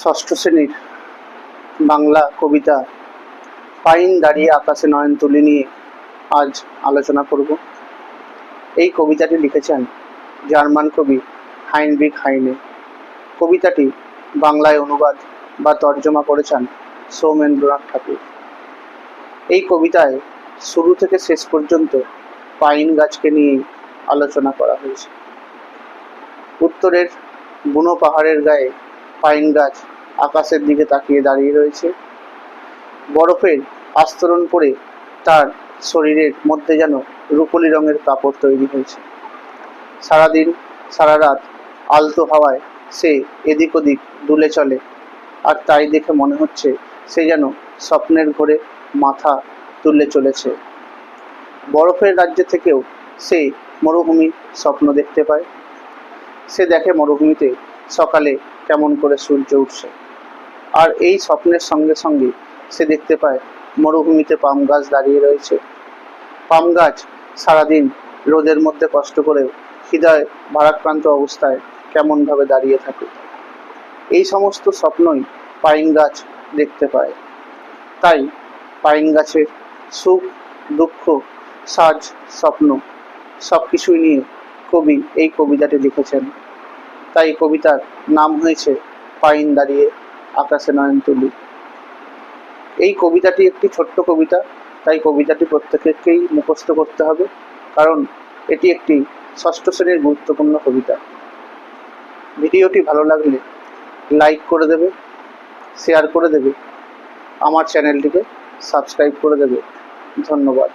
ষষ্ঠ শ্রেণির বাংলা কবিতা পাইন দাঁড়িয়ে আকাশে নয়ন তুলি নিয়ে আজ আলোচনা করব। এই কবিতাটি লিখেছেন জার্মান কবি হাইনরিক হাইনে। কবিতাটি বাংলায় অনুবাদ বা তর্জমা করেছেন সৌমেন্দ্রনাথ ঠাকুর। এই কবিতায় শুরু থেকে শেষ পর্যন্ত পাইন গাছকে নিয়েই আলোচনা করা হয়েছে। উত্তরের বুনো পাহাড়ের গায়ে পাইন গাছ আকাশের দিকে তাকিয়ে দাঁড়িয়ে রয়েছে। বরফের আস্তরণ পরে তার শরীরের মধ্যে যেন রূপলি রঙের কাপড় তৈরি হয়েছে। সারাদিন, সারা রাত আলতো হাওয়ায় সে এদিক ওদিক দুলে চলে, আর তাই দেখে মনে হচ্ছে সে যেন স্বপ্নের ঘোরে মাথা তুলে চলেছে। বরফের রাজ্য থেকেও সে মরুভূমির স্বপ্ন দেখতে পায়। সে দেখে মরুভূমিতে সকালে কেমন করে সূর্য উঠছে। আর এই স্বপ্নের সঙ্গে সঙ্গে সে দেখতে পায় মরুভূমিতে পাম গাছ দাঁড়িয়ে রয়েছে। পাম গাছ সারাদিন রোদের মধ্যে কষ্ট করে হৃদয় ভারাক্রান্ত অবস্থায় কেমনভাবে দাঁড়িয়ে থাকে। এই সমস্ত স্বপ্নই পাইন গাছ দেখতে পায়। তাই পাইন গাছের সুখ, দুঃখ, সাজ, স্বপ্ন সব কিছুই নিয়ে কবি এই কবিতাটি লিখেছেন। তাই কবিতার নাম হয়েছে পাইন দাঁড়িয়ে আকাশে নয়ন তুলি এই কবিতাটি একটি ছোট্ট কবিতা, তাই কবিতাটি প্রত্যেককেই মুখস্থ করতে হবে, কারণ এটি একটি ষষ্ঠ শ্রেণির গুরুত্বপূর্ণ কবিতা। ভিডিওটি ভালো লাগলে লাইক করে দেবে, শেয়ার করে দেবে, আমার চ্যানেলটিকে সাবস্ক্রাইব করে দেবে। ধন্যবাদ।